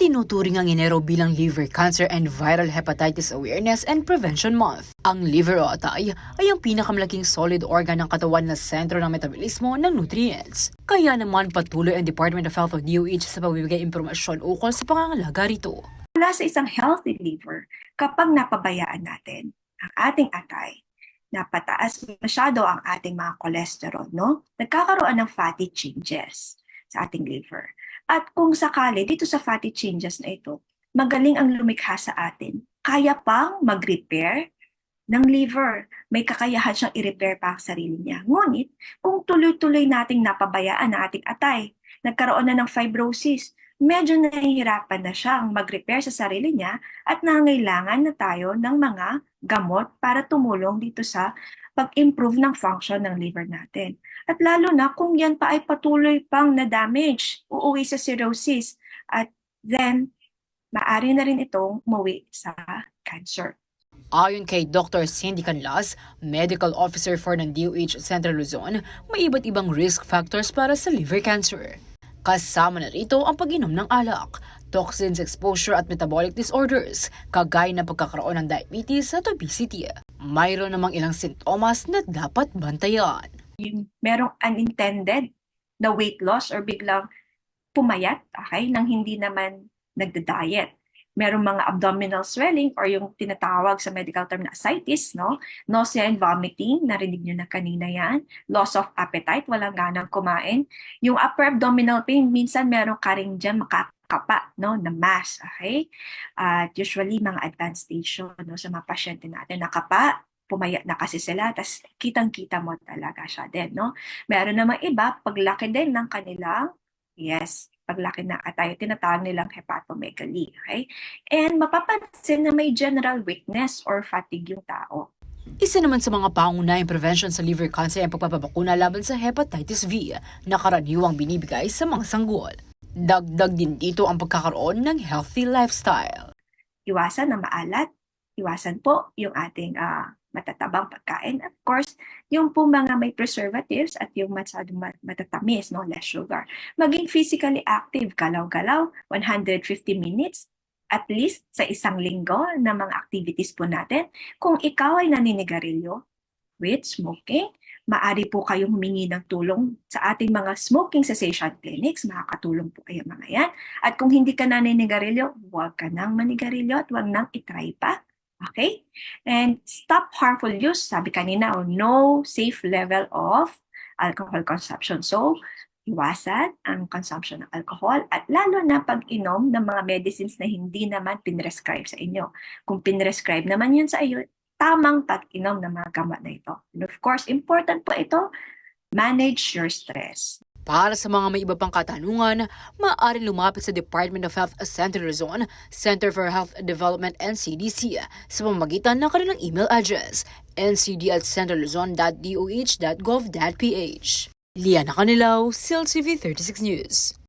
Itinuturing ang Enero bilang Liver Cancer and Viral Hepatitis Awareness and Prevention Month. Ang liver o atay ay ang pinakamalaking solid organ ng katawan na sentro ng metabolismo ng nutrients. Kaya naman patuloy ang Department of Health o DOH sa pagbibigay impormasyon ukol sa pangangalaga rito. mula sa isang healthy liver kapag napabayaan natin ang ating atay, napataas masyado ang ating mga cholesterol, no? Nagkakaroon ng fatty changes sa ating liver. At kung sakali dito sa fatty changes na ito, magaling ang lumikha sa atin. Kaya pang mag-repair ng liver. May kakayahan siyang i-repair pa ang sarili niya. Ngunit, kung tuloy-tuloy nating napabayaan ang ating atay, nagkaroon na ng fibrosis, medyo nahihirapan na siyang mag-repair sa sarili niya at nangailangan na tayo ng mga gamot para tumulong dito sa pag-improve ng function ng liver natin. At lalo na kung yan pa ay patuloy pang na-damage, uuwi sa cirrhosis at then maari na rin itong umuwi sa cancer. Ayon kay Dr. Cindy Canlas, Medical Officer for ng DOH Central Luzon, may iba't ibang risk factors para sa liver cancer. Kasama na rito ang pag-inom ng alak, toxins exposure at metabolic disorders, kagaya ng pagkakaroon ng diabetes at obesity. Mayroon namang ilang sintomas na dapat bantayan. yung merong unintended na weight loss or biglang pumayat, okay, nang hindi naman nagda-diet. Merong mga abdominal swelling or yung tinatawag sa medical term na ascites, no? Nausea and vomiting, narinig nyo na kanina yan. Loss of appetite, walang ganang kumain. Yung upper abdominal pain, minsan meron ka rin dyan makakapa, no? Na mass, okay? At usually, mga advanced stage no? Sa mga pasyente natin, nakapa, pumayat na kasi sila, tas kitang-kita mo talaga siya din, no? Meron namang iba, paglaki din ng kanilang, yes, paglaki ng atay, tinatawag nilang hepatomegaly, okay? And mapapansin na may general weakness or fatigue yung tao. Isa naman sa mga pangunahing prevention sa liver cancer ang pagpapabakuna laban sa hepatitis V na karaniwang binibigay sa mga sanggol. Dagdag din dito ang pagkakaroon ng healthy lifestyle. Iwasan na maalat, iwasan po yung ating ah, matatabang pagkain. Of course, yung po mga may preservatives at yung masyadong ma- matatamis, no, less sugar. Maging physically active, galaw-galaw, 150 minutes at least sa isang linggo na mga activities po natin. Kung ikaw ay naninigarilyo with smoking, maari po kayong humingi ng tulong sa ating mga smoking cessation clinics. Makakatulong po kayo mga yan. At kung hindi ka naninigarilyo, huwag ka nang manigarilyo at huwag nang itry pa. Okay? And stop harmful use, sabi kanina, o no safe level of alcohol consumption. So, iwasan ang consumption ng alcohol at lalo na pag-inom ng mga medicines na hindi naman pinrescribe sa inyo. Kung pinrescribe naman yun sa iyo, tamang pag-inom ng mga gamot na ito. And of course, important po ito, manage your stress. Para sa mga may iba pang katanungan, maaari lumapit sa Department of Health Central Luzon, Center for Health Development and CDC sa pamamagitan ng kanilang email address ncd at centralluzon.doh.gov.ph. Liana Canilaw, CLTV 36 News.